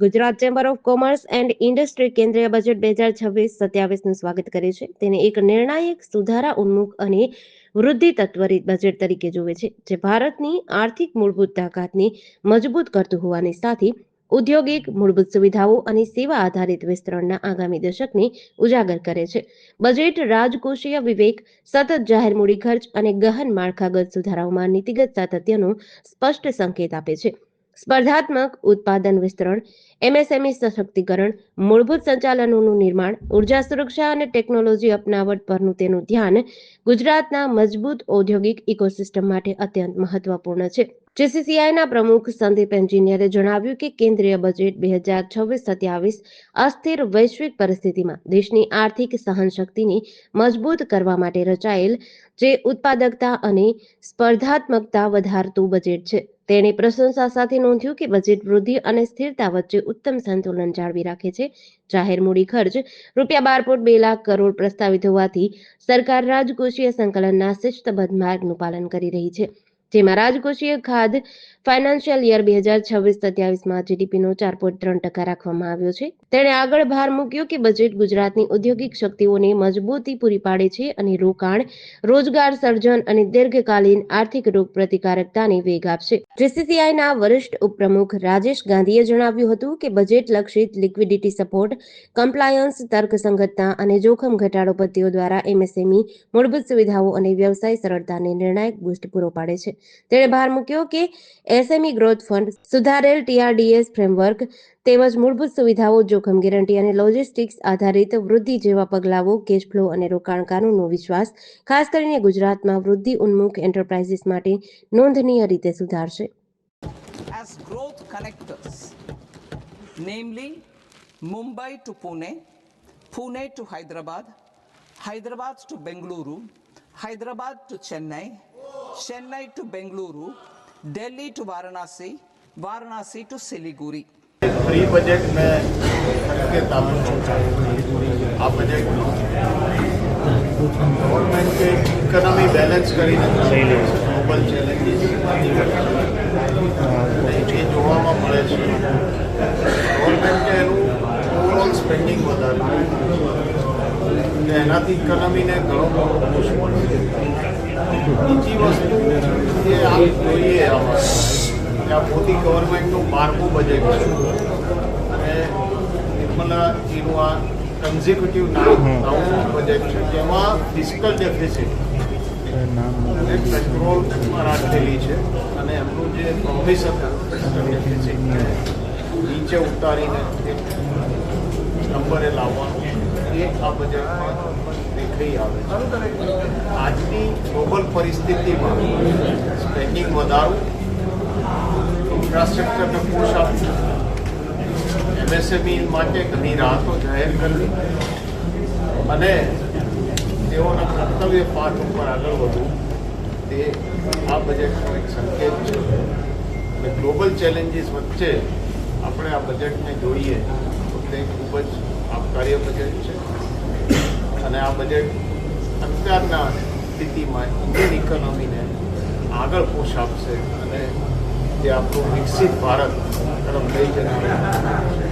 Gujarat chamber of commerce and industry કેન્દ્રીય budget બે હજાર છવ્વીસ સત્યાવીસનું સ્વાગત કરે છે. તેને એક નિર્ણાયક, સુધારા ઉન્મુખ અને વૃદ્ધિ તત્વરિત બજેટ તરીકે જુએ છે, જે ભારતની આર્થિક મૂળભૂત તાકાતને મજબૂત કરતું હોવાની સાથે ઔદ્યોગિક મૂળભૂત સુવિધાઓ અને સેવા આધારિત વિસ્તરણના આગામી દશકને ઉજાગર કરે છે. બજેટ રાજકોષીય વિવેક, સતત જાહેર મૂડી ખર્ચ અને ગહન માળખાગત સુધારાઓમાં નીતિગત સાતત્યનો સ્પષ્ટ સંકેત આપે છે. સ્પર્ધાત્મક ઉત્પાદન વિસ્તરણ, એમએસએમઈ સશક્તિકરણ, મૂળભૂત સંચાલનોનું નિર્માણ, ઊર્જા સુરક્ષા અને ટેકનોલોજી અપનાવટ પરનું તેનું ધ્યાન ગુજરાતના મજબૂત ઔદ્યોગિક ઇકોસિસ્ટમ માટે અત્યંત મહત્વપૂર્ણ છે. જીસીસીઆઈના પ્રમુખ સંદીપ એન્જિનિયરે જણાવ્યું કે કેન્દ્રીય બજેટ બે હજાર છવ્વીસ સત્યાવીસ અસ્થિર વૈશ્વિક પરિસ્થિતિમાં દેશની આર્થિક સહનશક્તિને મજબૂત કરવા માટે રચાયેલ જે ઉત્પાદકતા અને સ્પર્ધાત્મકતા વધારતું બજેટ છે. તેણે પ્રશંસા સાથે નોંધ્યું કે બજેટ વૃદ્ધિ અને સ્થિરતા વચ્ચે ઉત્તમ સંતુલન જાળવી રાખે છે. જાહેર મૂડી ખર્ચ રૂપિયા બાર પોઈન્ટ બે લાખ કરોડ પ્રસ્તાવિત હોવાથી સરકાર રાજકોષીય સંકલનના શિસ્તબદ્ધ માર્ગનું પાલન કરી રહી છે. જેમાં રાજકોષીય ખાધ ફાઇનાન્શિયલ યર બે હજાર છવ્વીસ સત્યાવીસમાં જીડીપીનો ચાર પોઈન્ટ ત્રણ ટકા રાખવામાં આવ્યો છે. તેણે આગળ ભાર મૂક્યો કે બજેટ ગુજરાતની ઔદ્યોગિક શક્તિઓને મજબૂતી પૂરી પાડે છે અને રોકાણ, રોજગાર સર્જન અને દીર્ઘકાલીન આર્થિક રોગ પ્રતિકારકતાને વેગ આપશે. જીસીસીઆઈના વરિષ્ઠ ઉપપ્રમુખ રાજેશ ગાંધીએ જણાવ્યું હતું કે બજેટ લક્ષિત લિક્વિડિટી સપોર્ટ કમ્પ્લાયન્સ તર્કસંગતતા અને જોખમ ઘટાડો પદ્ધતિઓ દ્વારા એમએસએમઈ મૂળભૂત સુવિધાઓ અને વ્યવસાય સરળતાને નિર્ણાયક બુસ્ટ પૂરો પાડે છે. તેણે ભાર મૂક્યો કે એસએમઈ ગ્રોથ ફંડ સુધારેલ ટીઆરડીએસ ફ્રેમવર્ક તેમજ મૂળભૂત સુવિધાઓ જોખમ ગેરંટી અને લોજિસ્ટિક્સ આધારિત વૃદ્ધિ જેવા પગલાઓ કેશ ફ્લો અને રોકાણકારોનો વિશ્વાસ ખાસ કરીને ગુજરાતમાં વૃદ્ધિ ઉન્મુખ એન્ટરપ્રાઇઝીસ માટે નોંધનીય રીતે સુધારશે. As growth connectors, namely Mumbai to Pune, Pune to Hyderabad, Hyderabad to Bengaluru, Hyderabad to Chennai, Chennai to Bengaluru, Delhi to Varanasi, Varanasi to Siliguri. Pre budget में सबके ताबड़ આ બજેટ ગવર્મેન્ટ કે ઇકોનોમી બેલેન્સ કરીને global challenges એ જોવામાં મળે છે ગવર્મેન્ટે એનું ઓવરઓલ સ્પેન્ડિંગ વધાર્યું એટલે એનાથી ઇકોનોમીને ઘણો પુશ મળ્યો બીજી વસ્તુ જે આપ જોઈએ આ મોદી ગવર્મેન્ટનું બારમું બજેટ છે. અને નિર્મલાજીનું આ કન્ઝિક્યુટિવ નવું બજેટ છે જેમાં ફિઝિકલ ડેફિસિટ કંટ્રોલમાં રાખેલી છે. અને એમનું જે પ્રોમિસ હતું ડેફિસિટને નીચે ઉતારીને એક નંબરે લાવવાનું એ આ બજેટમાં દેખાઈ આવે આજની ગ્લોબલ પરિસ્થિતિમાં સ્પેન્ડિંગ વધારવું ઇન્ફ્રાસ્ટ્રક્ચરને પુશ આપવું એમએસએમઈ માટે ઘણી રાહતો જાહેર કરવી અને તેઓના કર્તવ્ય પાઠ ઉપર આગળ વધવું, તે આ બજેટનો એક સંકેત છે. અને ગ્લોબલ ચેલેન્જીસ વચ્ચે આપણે આ બજેટને જોઈએ તો તે ખૂબ જ આપકાર્ય બજેટ છે. અને આ બજેટ અત્યારના સ્થિતિમાં ઇન્ડિયન ઇકોનોમીને આગળ પોષ આપશે અને જે આપણું વિકસિત ભારત તરફ લઈ જનાર